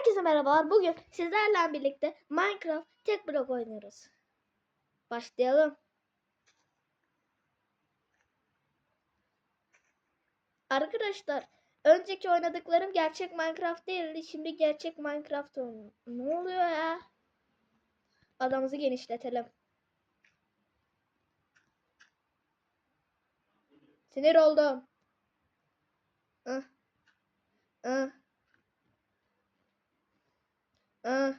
Herkese merhabalar. Bugün sizlerle birlikte Minecraft tek blok oynuyoruz. Başlayalım. Arkadaşlar, önceki oynadıklarım gerçek Minecraft değildi. Şimdi gerçek Minecraft oynuyorum. Ne oluyor ya? Adamımızı genişletelim. Sinir oldum. Ah. Ah. Ah.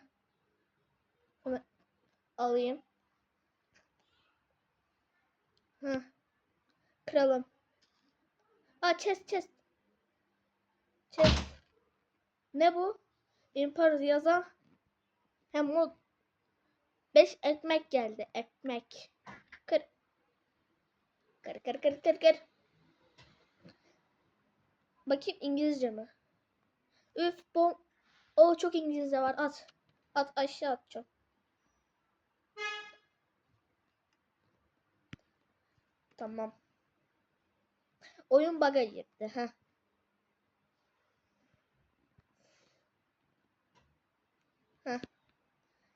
Alayım. Hı. Kıralım. Aa chest chest. Chest. Ne bu? Impar yazan. Hem mod. 5 ekmek geldi. Ekmek. Kır. Kır kır kır kır kır. Bakayım İngilizce mi? Üf bom. O çok İngilizce var. At. At aşağı atacağım. Tamam. Oyun bug'a girdi. Heh. Heh.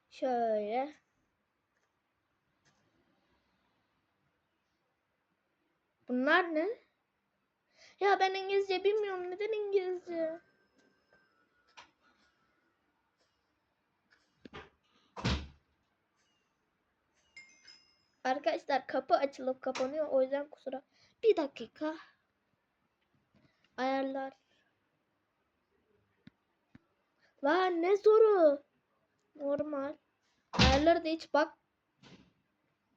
Şöyle. Bunlar ne? Ya ben İngilizce bilmiyorum. Neden İngilizce? Arkadaşlar kapı açılıp kapanıyor. O yüzden kusura. Bir dakika. Ayarlar. Lan ne zoru. Normal. Ayarları da hiç bak.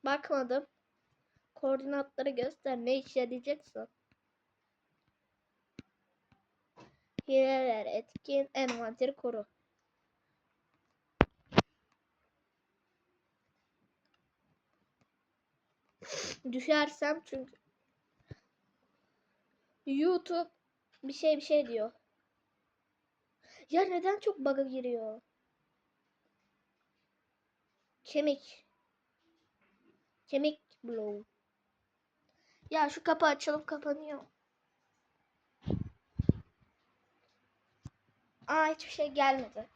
Bakmadım. Koordinatları göster. Ne işe yarayacaksa. Hileler etkin. Envanteri koru. Düşersem çünkü YouTube bir şey bir şey diyor. Ya neden çok bug'a giriyor? Kemik. Kemik blow. Ya şu kapı açılıp kapanıyor. Aa hiçbir şey gelmedi.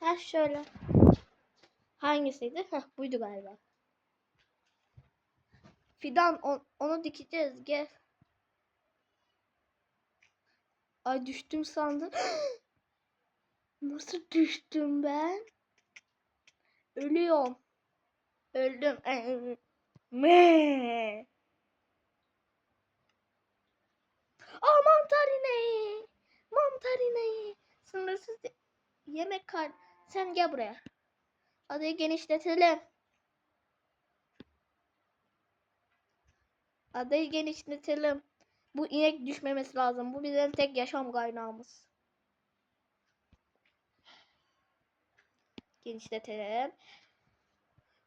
Ha şöyle. Hangisiydi? Heh buydu galiba. Fidan on- onu dikeceğiz gel. Ay düştüm sandım. Nasıl düştüm ben? Ölüyorum. Öldüm. Me. Aa mantarine. Mantarine. Sınırsız yemek kar. Sen gel buraya. Adayı genişletelim. Adayı genişletelim. Bu inek düşmemesi lazım. Bu bizim tek yaşam kaynağımız. Genişletelim.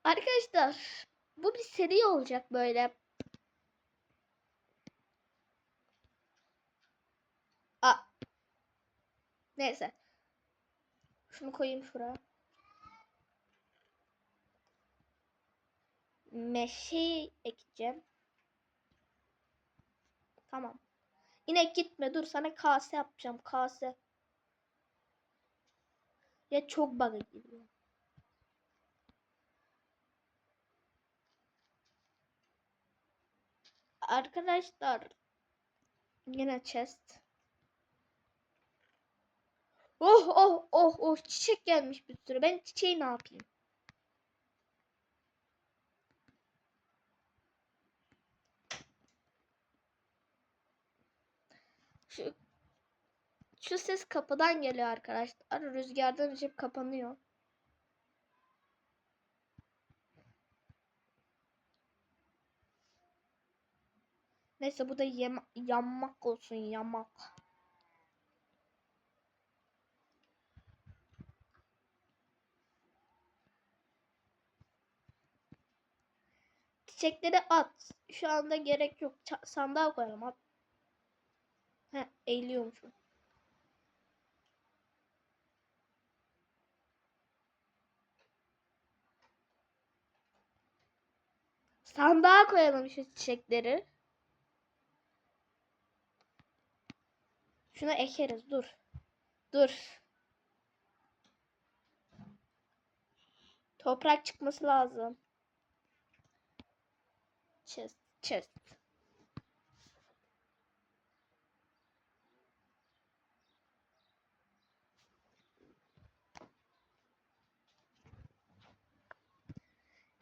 Arkadaşlar bu bir seri olacak böyle. A. Neyse. Şunu koyayım şuraya. Meşe ekeceğim. Tamam. Yine gitme dur sana kase yapacağım kase. Ya çok bug'a giriyor. Arkadaşlar yine chest. Oh oh oh oh çiçek gelmiş bir sürü. Ben çiçeği ne yapayım? Şu, şu ses kapıdan geliyor arkadaşlar. Rüzgardan açıp kapanıyor. Neyse bu da yem yanmak olsun yamak. Çiçekleri at. Şu anda gerek yok. Ça- sandığa koyalım at. He, eğiliyormuşum. Sandığa koyalım şu çiçekleri. Şuna ekeriz. Dur. Dur. Toprak çıkması lazım. Chest, chest.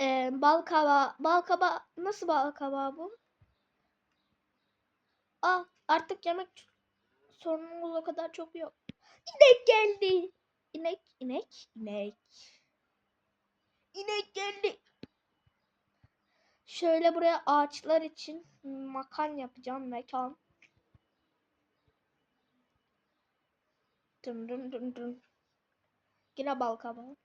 Ee, bal kabağı, bal kabağı, nasıl bal kabağı bu? Ah, artık yemek sorunumuz o kadar çok yok. İnek geldi. İnek, inek, inek. İnek geldi. Şöyle buraya ağaçlar için makan yapacağım mekan. Dın dın dın dın. Yine bal kabağı.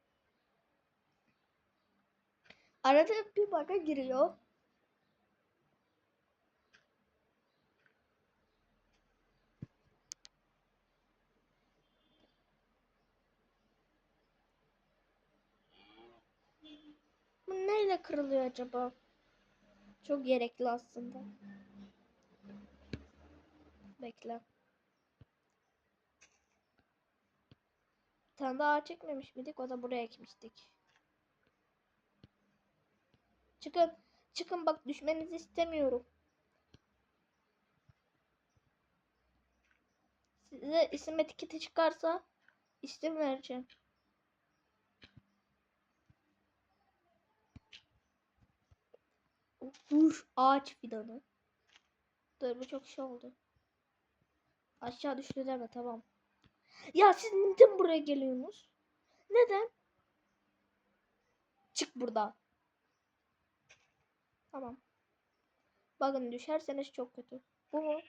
Arada bir baga giriyor. Bu neyle kırılıyor acaba? Çok gerekli aslında. Bekle. Bir tane daha ağaç ekmemiş miydik? O da buraya ekmiştik. Çıkın. Çıkın bak düşmenizi istemiyorum. Size isim etiketi çıkarsa isim vereceğim. Dur ağaç fidanı. Dur bu çok şey oldu. Aşağı düştü deme tamam. Ya siz neden buraya geliyorsunuz? Neden? Çık buradan. Tamam. Bakın düşerseniz çok kötü. Bu mu?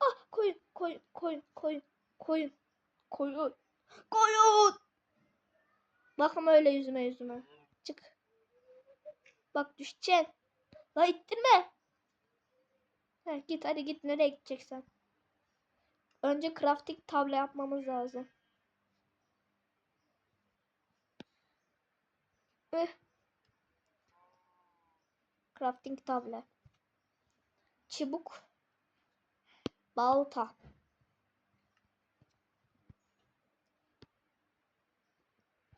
Ah koyun koyun koyun koyun koyun koyun koyun. Bakma öyle yüzüme yüzüme. Çık. Bak düşeceksin. La ittirme. Heh, git hadi git nereye gideceksen. Önce crafting tablo yapmamız lazım. Eh. Crafting tablo. Çubuk. Balta.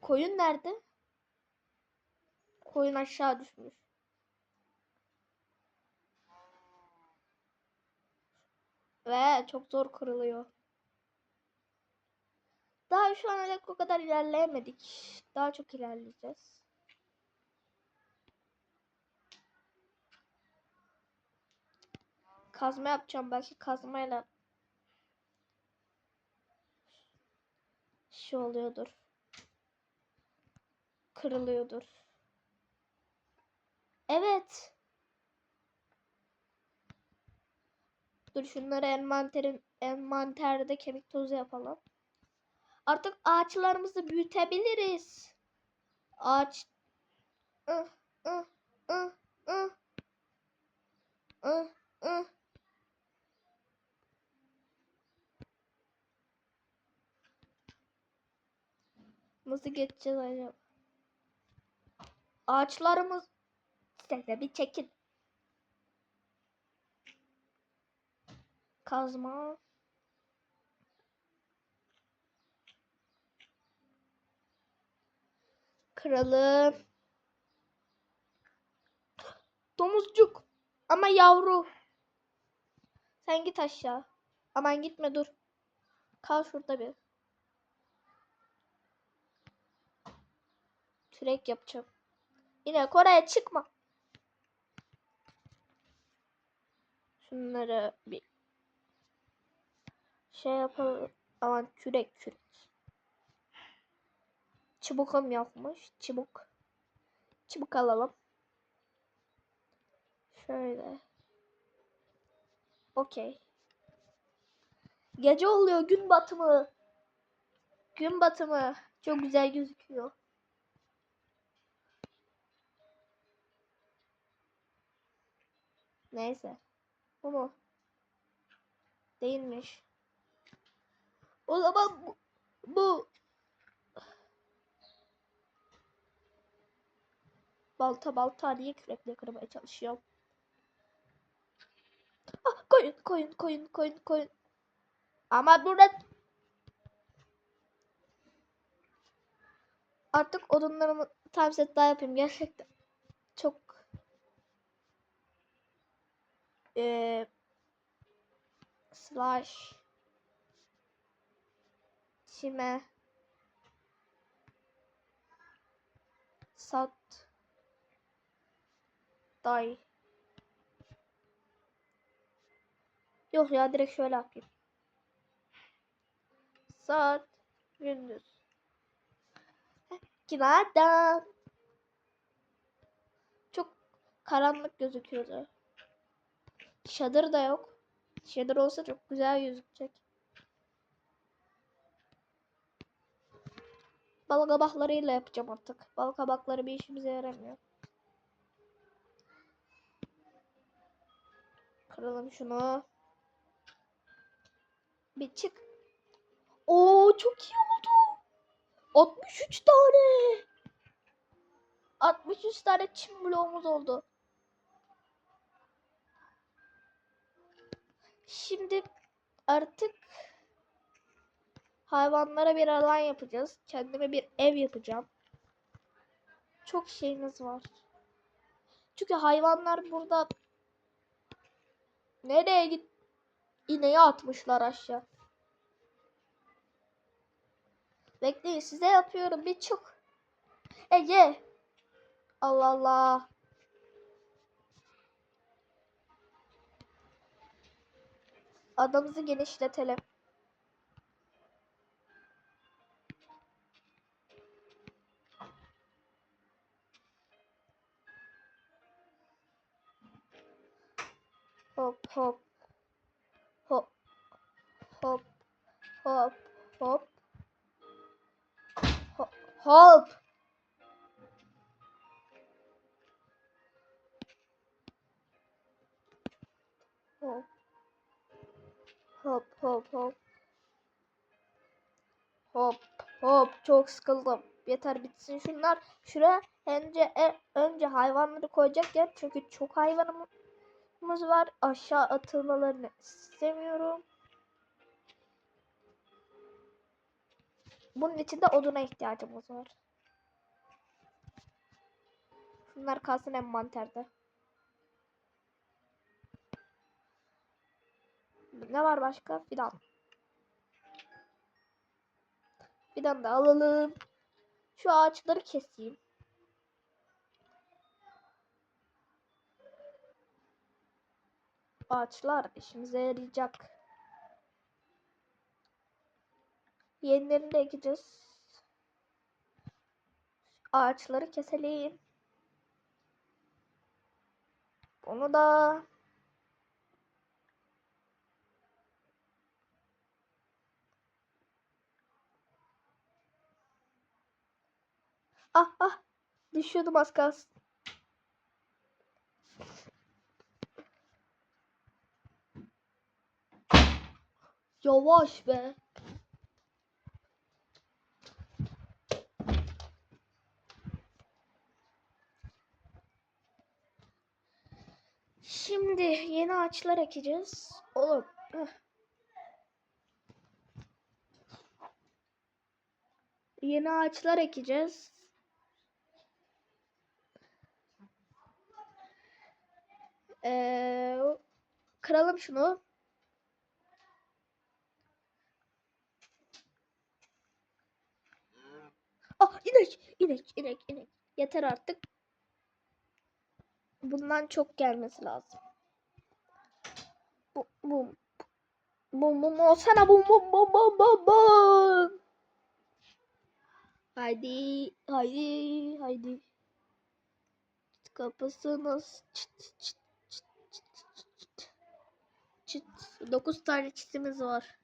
Koyun nerede? Koyun aşağı düşmüş. Ve çok zor kırılıyor. Daha şu dek o kadar ilerleyemedik. Daha çok ilerleyeceğiz. Kazma yapacağım belki kazmayla şey oluyordur. Kırılıyordur. Evet. Dur şunları envanterin envanterde kemik tozu yapalım. Artık ağaçlarımızı büyütebiliriz. Ağaç ıh, ıh, ıh, ıh. Ih, ih. Nasıl geçeceğiz acaba? Ağaçlarımız Size bir çekin. Kazma. Kralım. Domuzcuk. Ama yavru. Sen git aşağı. Aman gitme dur. Kal şurada bir. Kürek yapacağım. Yine Kore'ye çıkma. Şunları bir şey yapalım. Aman kürek kürek. Çubukum yapmış. Çubuk. Çubuk alalım. Şöyle. Okey. Gece oluyor gün batımı. Gün batımı. Çok güzel gözüküyor. Neyse. Bu? Değilmiş. O zaman bu, bu. Balta balta diye kürekle kırmaya çalışıyorum. Ah koyun koyun koyun koyun koyun. Ama burada artık odunlarımı tam set daha yapayım gerçekten. Çok eee slash çime sat day Yok ya direkt şöyle yapayım. Saat gündüz. Günaydın. Çok karanlık gözüküyordu. Shader da yok. Shader olsa çok güzel gözükecek. Bal kabaklarıyla yapacağım artık. Bal kabakları bir işimize yaramıyor. Kıralım şunu. Bir çık. Oo çok iyi oldu. 63 tane. 63 tane çim bloğumuz oldu. Şimdi artık hayvanlara bir alan yapacağız. Kendime bir ev yapacağım. Çok şeyimiz var. Çünkü hayvanlar burada nereye git ineği atmışlar aşağı. Bekleyin size yapıyorum bir çık. Ege. Allah Allah. Adamızı genişletelim. Hop hop. Hop. Hop. Hop. Hop. Hop. Hop. Hop. Hop hop hop. Hop hop çok sıkıldım. Yeter bitsin şunlar. Şuraya önce e, önce hayvanları koyacak yer çünkü çok hayvanımız var. Aşağı atılmalarını istemiyorum. Bunun için de oduna ihtiyacımız var. Şunlar kalsın envanterde. Ne var başka? Fidan. Fidan da alalım. Şu ağaçları keseyim. Ağaçlar işimize yarayacak. Yenilerini de ekeceğiz. Ağaçları keselim. Bunu da Ah ah. Düşüyordum az kalsın. Yavaş be. Şimdi yeni ağaçlar ekeceğiz. Oğlum. Yeni ağaçlar ekeceğiz. Ee, kıralım şunu. Ah inek, inek, inek, inek. Yeter artık. Bundan çok gelmesi lazım. Bu, bum. Bum bum olsana bum bum bum bum bum bum. Haydi, haydi, haydi. Kapısınız. Çıt çıt. Çıt. Dokuz tane çitimiz var.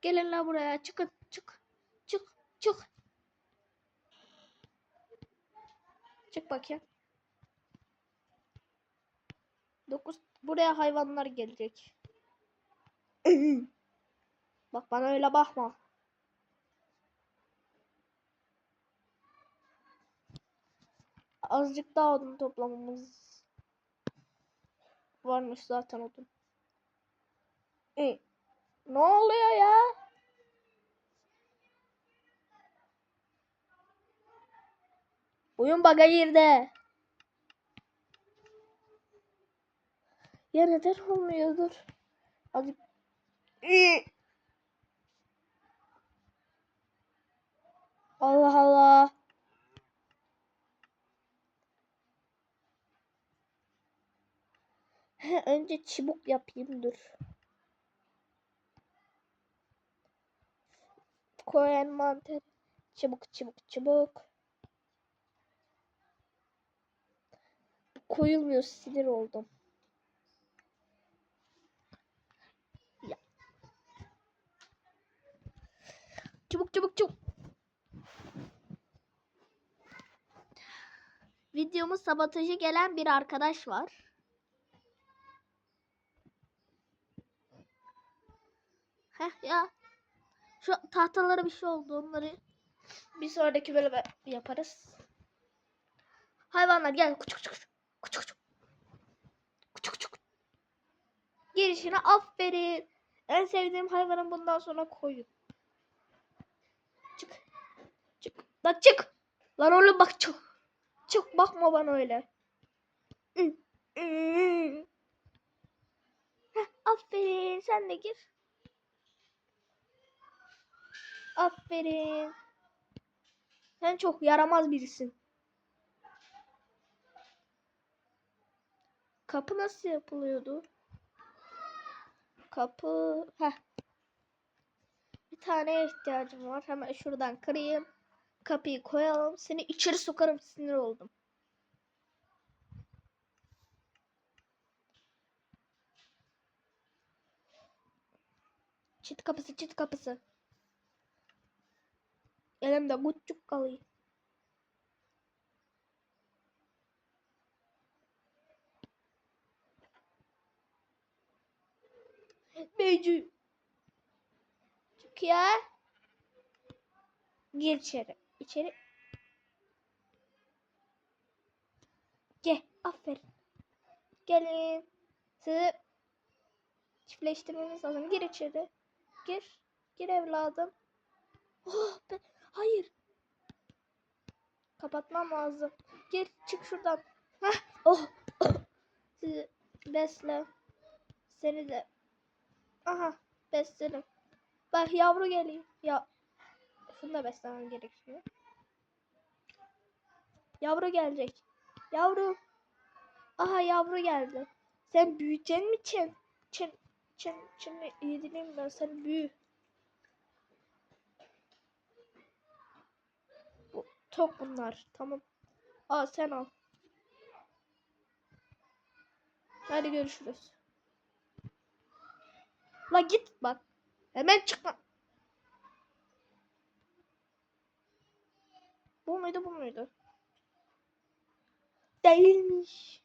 Gelin la buraya. Çıkın. Çık. Çık. Çık. Çık bakayım. Dokuz. Buraya hayvanlar gelecek. Bak bana öyle bakma. Azıcık daha odun toplamamız varmış zaten odun. İyi. Ne oluyor ya? Oyun baga girdi. Ya neden olmuyordur? Hadi. Allah Allah. önce çubuk yapayım dur. Koy envanter. Çubuk çubuk çubuk. Koyulmuyor sinir oldum. Ya. Çubuk çubuk çubuk. Videomuz sabotajı gelen bir arkadaş var. Heh ya. Şu tahtalara bir şey oldu. Onları bir sonraki bölüme yaparız. Hayvanlar gel. Kuçuk kuçuk. Kuçuk kuçuk. Kuçuk kuçuk. Gelişine aferin. En sevdiğim hayvanım bundan sonra koyun. Çık. Çık. Lan çık. Lan oğlum bak çık. Çık bakma bana öyle. Heh, aferin sen de gir. Aferin. Sen çok yaramaz birisin. Kapı nasıl yapılıyordu? Kapı. Heh. Bir tane ihtiyacım var. Hemen şuradan kırayım. Kapıyı koyalım. Seni içeri sokarım. Sinir oldum. Çit kapısı, çit kapısı. Elimde küçük kalıyor. Beyci. Çık ya. Gir içeri. İçeri. Gel. Aferin. Gelin. Sizi çiftleştirmemiz lazım. Gir içeri. Gir. Gir evladım. Oh, be- hayır. Kapatmam lazım. Gir çık şuradan. Heh. Oh. Sizi besle. Seni de. Aha besledim. Bak yavru geliyor. Ya. Şunu da beslemem gerekiyor. Yavru gelecek. Yavru. Aha yavru geldi. Sen büyüyeceksin mi Çin? Çin. Çin. Çin yedireyim ben sen büyü. Bu, tok bunlar. Tamam. Al sen al. Hadi görüşürüz. La git bak. Hemen çıkma. Bu muydu bu muydu? Değilmiş.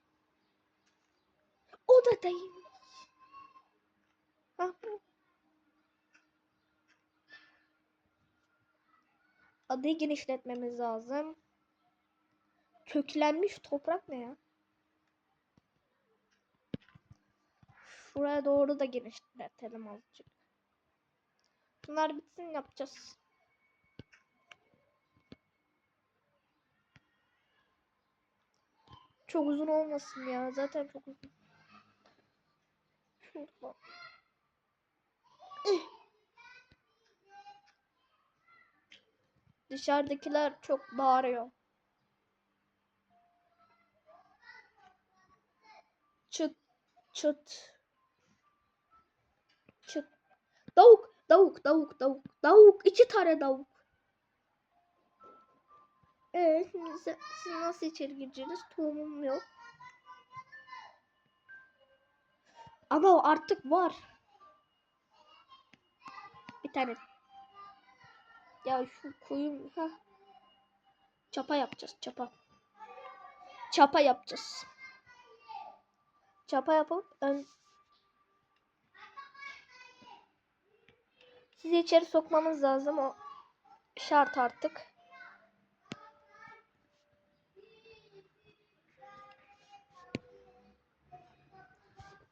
O da değilmiş. Ha bu. Adayı genişletmemiz lazım. Köklenmiş toprak ne ya? Şuraya doğru da genişletelim azıcık. Bunlar bitsin yapacağız. Çok uzun olmasın ya. Zaten çok uzun. Şurada. Dışarıdakiler çok bağırıyor. Çıt çıt çıt. Davuk, davuk, davuk, davuk, davuk. İki tane davuk. Şimdi siz, siz nasıl içeri gireceksiniz? Tohumum yok. Ama artık var. Bir tane. Ya şu koyun ha. Çapa yapacağız, çapa. Çapa yapacağız. Çapa yapıp ön Sizi içeri sokmamız lazım o şart artık.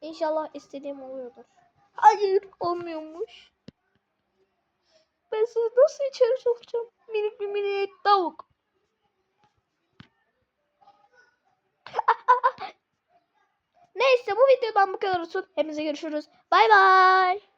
İnşallah istediğim oluyordur. Hayır olmuyormuş. Ben sizi nasıl içeri sokacağım? Minik bir minik tavuk. Neyse bu videodan bu kadar olsun. Hepinize görüşürüz. Bay bay.